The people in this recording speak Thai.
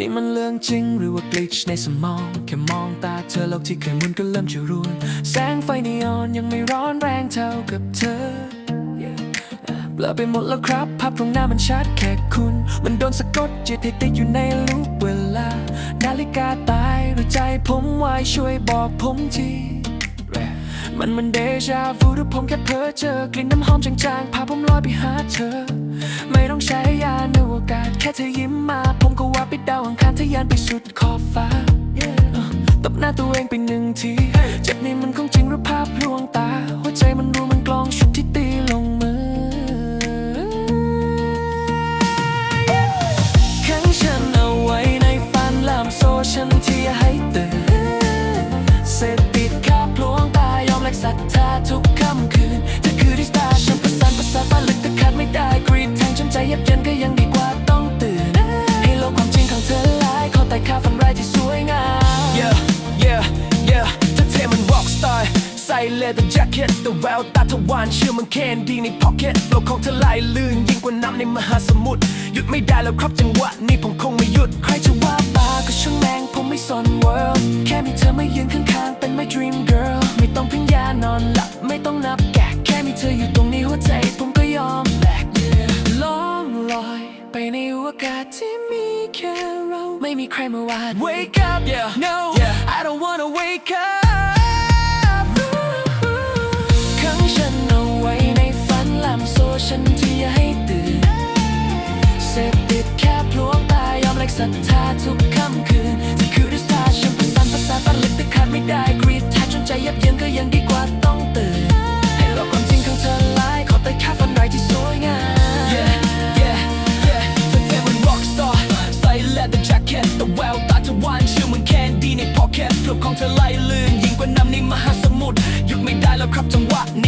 นี่มันเรื่องจริงหรือว่ากลิชในสมอง แค่มองตาเธอโลกที่เคยมุนก็เริ่มจะรุนแสงไฟนีออนยังไม่ร้อนแรงเท่ากับเธอเบลอไปหมดแล้วครับ ภาพตรงหน้ามันชัดแค่คุณ มันโดนสะกดจิตให้ติดอยู่ในลูปเวลา นาฬิกาตายหรือใจผมวายช่วยบอกผมทีมันมันเดจาวูหรือผมแค่เพ้อเจอกลิ่นน้ำหอมจางๆพาผมลอยไปหาเธอ ไม่ต้องใช้ยานอวกาศแค่เธอยิ้มมาผม ว่าไปดาวอังคารทะยานไปสุดขอบฟ้า Uh, ตบหน้าตัวเองไปหนึ่งที เจ็บนี่มันของจริงหรือภาพลวงตา หัวใจมันรู้มันกลองชุด ใส่เลเดอร์แจ็คเก็ตแต่แววตาทวารเชื่อมันแคนดีในพ็อกเก็ตโลกของเธอไหลลื่นยิ่งกว่าน้ำในมหาสมุทรหยุดไม่ได้แล้วครับจังหวะนี้ผมคงไม่หยุด ใครจะว่าบ้าก็ช่างแมงผมไม่สน world แค่มีเธอมายืนข้างๆ เป็น my dream girl ไม่ต้องพึ่งยานอนหลับไม่ต้องนับแกะแค่มีเธออยู่ตรงนี้หัวใจผมก็ยอมแลกล่องลอยไปในอวกาศที่มีแค่เราไม่มีใครมาวาด wake up Yeah. no Yeah. I don't wanna wake up ยับเยินก็ยังดีกว่าต้องตื่น ให้โลกความจริงของเธอลายขอแต่แค่ฝันไร้ที่สวยงาม Yeah, yeah, yeah เธอเท่มัน rock star ใส่เลเดอร์แจ็คเก็ตแต่แววตาจะวานเชื่อมันแคนดีในพ็อกเก็ตโลกของเธอไหลลื่นยิ่งกว่าน้ำในมหาสมุทรหยุดไม่ได้แล้วครับจังหวะนี้